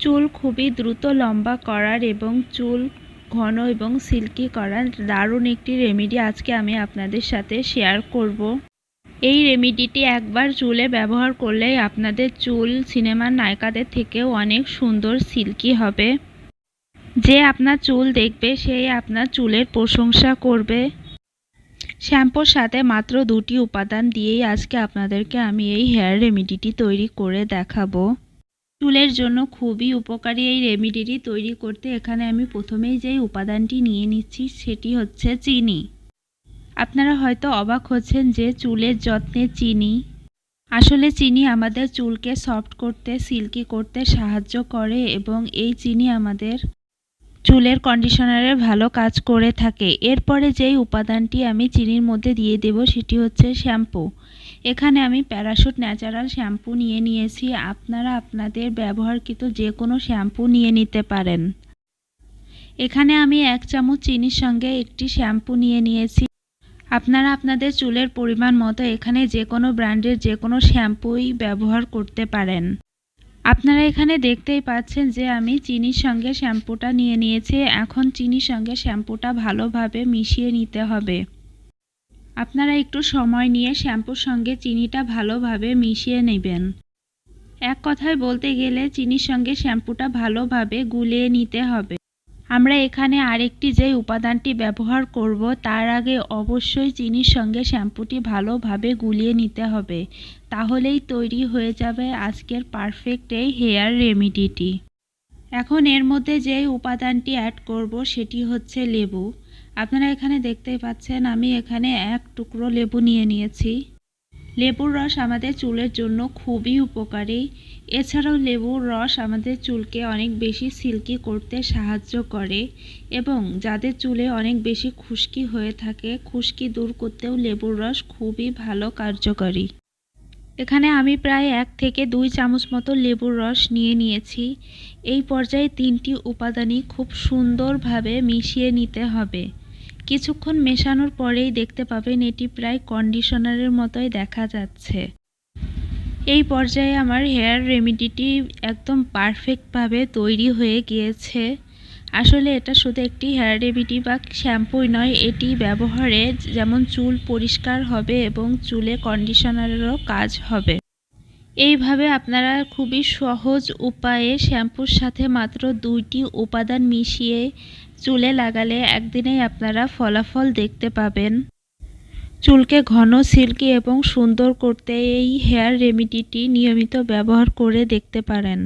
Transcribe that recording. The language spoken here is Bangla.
চুল খুবই দ্রুত লম্বা করার এবং চুল ঘন এবং সিল্কি করার দারুণ একটি রেমেডি আজকে আমি আপনাদের সাথে শেয়ার করব। এই রেমেডিটি একবার চুলে ব্যবহার করলেই আপনাদের চুল সিনেমার নায়িকাদের থেকেও অনেক সুন্দর সিল্কি হবে। যে আপনার চুল দেখবে, সেই আপনার চুলের প্রশংসা করবে। শ্যাম্পুর সাথে মাত্র দুটি উপাদান দিয়েই আজকে আপনাদেরকে আমি এই হেয়ার রেমেডিটি তৈরি করে দেখাবো। চুলের জন্য খুবই উপকারী এই রেমিডিটি তৈরি করতে। এখানে আমি প্রথমেই যেই উপাদানটি নিয়ে নিচ্ছি সেটি হচ্ছে চিনি। আপনারা হয়তো অবাক হচ্ছেন যে চুলের যত্নে চিনি। আসলে চিনি আমাদের চুলকে সফট করতে, সিল্কি করতে সাহায্য করে এবং এই চিনি আমাদের চুলের কন্ডিশনারে ভালো কাজ করে থাকে। এরপরে যেই উপাদানটি আমি চিনির মধ্যে দিয়ে দেব সেটি হচ্ছে শ্যাম্পু। এখানে আমি প্যারাশুট ন্যাচারাল শ্যাম্পু নিয়ে নিয়েছি। আপনারা আপনাদের ব্যবহারকৃত যে কোনো শ্যাম্পু নিয়ে নিতে পারেন। এখানে আমি এক চামচ চিনির সঙ্গে একটি শ্যাম্পু নিয়ে নিয়েছি। আপনারা আপনাদের চুলের পরিমাণ মতো এখানে যে কোনো ব্র্যান্ডের যে কোনো শ্যাম্পুই ব্যবহার করতে পারেন। আপনারা এখানে দেখতেই পাচ্ছেন যে আমি চিনির সঙ্গে শ্যাম্পুটা নিয়ে নিয়েছি। এখন চিনির সঙ্গে শ্যাম্পুটা ভালোভাবে মিশিয়ে নিতে হবে। আপনারা একটু সময় নিয়ে শ্যাম্পুর সঙ্গে চিনিটা ভালোভাবে মিশিয়ে নেবেন। এক কথায় বলতে গেলে চিনির সঙ্গে শ্যাম্পুটা ভালোভাবে গুলিয়ে নিতে হবে। আমরা এখানে আরেকটি যে উপাদানটি ব্যবহার করব, তার আগে অবশ্যই চিনির সঙ্গে শ্যাম্পুটি ভালোভাবে গুলিয়ে নিতে হবে। তাহলেই তৈরি হয়ে যাবে আজকের পারফেক্ট এই হেয়ার রেমিডিটি এখন এর মধ্যে যে উপাদানটি অ্যাড করব, সেটি হচ্ছে লেবু। আপনারা এখানে দেখতেই পাচ্ছেন, আমি এখানে এক টুকরো লেবু নিয়ে নিয়েছি। লেবুর রস আমাদের চুলের জন্য খুবই উপকারী। এছাড়াও লেবুর রস আমাদের চুলকে অনেক বেশি সিল্কি করতে সাহায্য করে এবং যাদের চুলে অনেক বেশি খুশকি হয়ে থাকে, খুশকি দূর করতেও লেবুর রস খুবই ভালো কার্যকরী। এখানে আমি প্রায় এক থেকে দুই চামচ মতো লেবুর রস নিয়ে নিয়েছি। এই পর্যায়ে তিনটি উপাদানই খুব সুন্দরভাবে মিশিয়ে নিতে হবে। কিছুক্ষণ মেশানোর পরেই দেখতে পাবেন এটি প্রায় কন্ডিশনারের মতোই দেখা যাচ্ছে। এই পর্যায়ে আমার হেয়ার রেমিডিটি একদম পারফেক্টভাবে তৈরি হয়ে গিয়েছে। আসলে এটা শুধু একটি হেয়ার রেমিডি বা শ্যাম্পুই নয়, এটি ব্যবহারে যেমন চুল পরিষ্কার হবে এবং চুলে কন্ডিশনারেরও কাজ হবে। এইভাবে আপনারা খুবই সহজ উপায়ে শ্যাম্পুর সাথে মাত্র দুইটি উপাদান মিশিয়ে চুলে লাগালে একদিনেই আপনারা ফলাফল দেখতে পাবেন। চুলকে ঘন সিল্কি এবং সুন্দর করতে এই হেয়ার রেমিডিটি নিয়মিত ব্যবহার করে দেখতে পারেন।